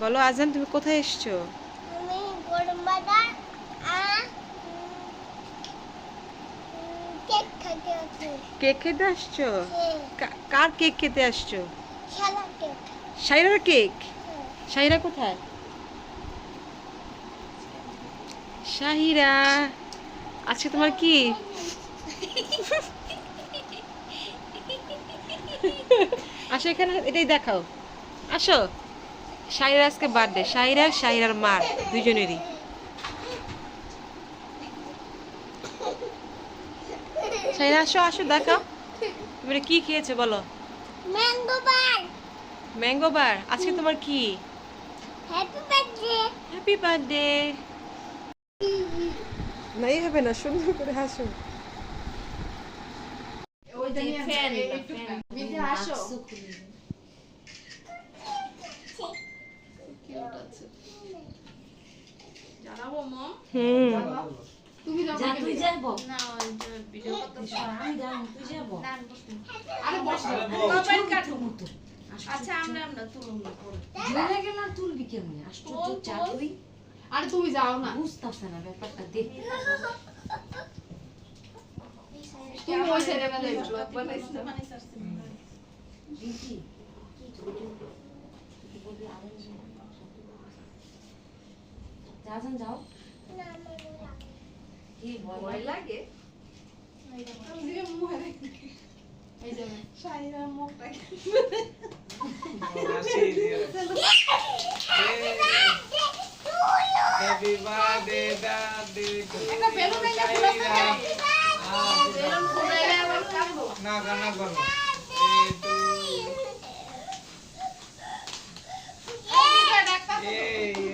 বলো আজান তুমি কোথায় এসছো? আমি কেক খাইতে আছি কেক খেতে আসছো? হ্যাঁ। কার কেক খেতে আসছো? সাইরার কেক। হ্যাঁ। সাহিরা কোথায়? সাহিরা আজকে তোমার কি? আসো এখানে এটাই দেখাও। আসো। সাহিরার আজকে বার্থডে সাহিরার সাহিরার মার দুজনেরই সাহিরা আসো আসো দেখাও। তুমি কি খেয়েছো বলো? ম্যাঙ্গো বার ম্যাঙ্গো বার আজকে তোমার কি? হ্যাপি বার্থডে হ্যাপি বার্থডে নাই হবে না সুন্দর করে হাসো। হুম। যা তুই যাইব আচ্ছা আমরা আমরা তুলুন না পরে। জেলে আর তুলবি কেমনি? আশ্চর্য চা তুই। আরে তুমি যাও না। বুঝতেছে না ব্যাপারটা দেখ তুমি ওই সাইডে ব্লগ বানাইছ না রিঙ্কি যান যাও। কি ভয় লাগে। Happy birthday, daddy. একটা বেলুন এনে ফুলাতে বেলুন ফুলাইলে আবার কাঁদবো। না কান্না করো এই তো এই এই। হয়েছে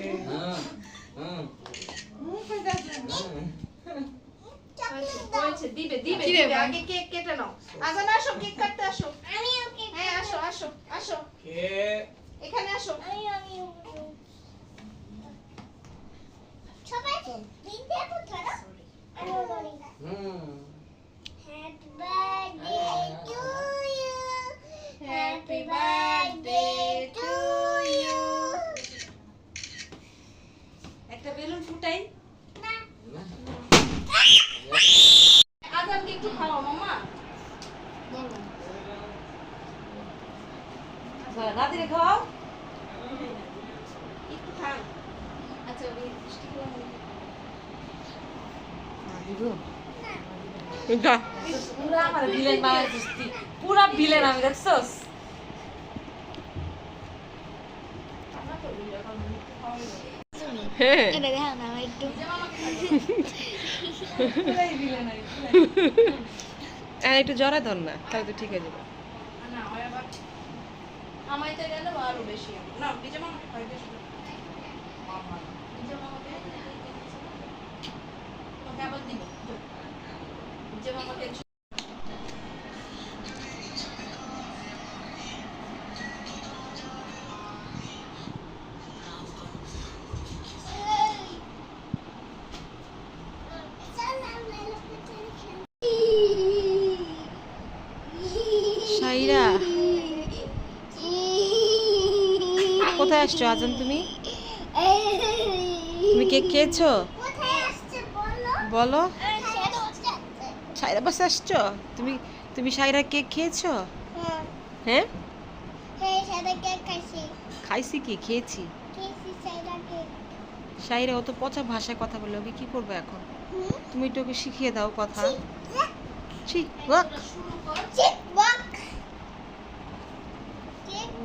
দিবে দিবে দিবে আগে কেক কেটে নাও। আজান আসো কেক কাটতে আসো। হ্যাঁ আসো আসো আসো। এখানে আসো আমি আমি সবাই দিতে কোথায় আমি বলি হুম happy birthday to you happy birthday to you একটা বেলুন ফুটাই আজানকে একটু খাওয়া মামা রাত্রে খাও। একটু খান আচ্ছা পুরা ভিলেন আমি দেখছস? খাওয়া হ্যাঁ। একটু। জড়া ধর না তাহলে তো ঠিক হয়ে যাবে না আমার আবার আমাইতে গেলে আরও বেশি হবে। না বিজয় মামা হয় বেশি কোথায় আসছো আজান তুমি? তুমি কেক খেয়েছো? বলো? সাইরা বাসে আসছো? তুমি তুমি সাইরা কেক খেয়েছো? হ্যাঁ। হ্যাঁ? হ্যাঁ খাইছি। কি? খেয়েছি। সাইরা অত পচা ভাষায় কথা বলে ওকে কি করবে এখন? তুমি একটু ওকে শিখিয়ে দাও কথা। ওয়াক ওয়াক ও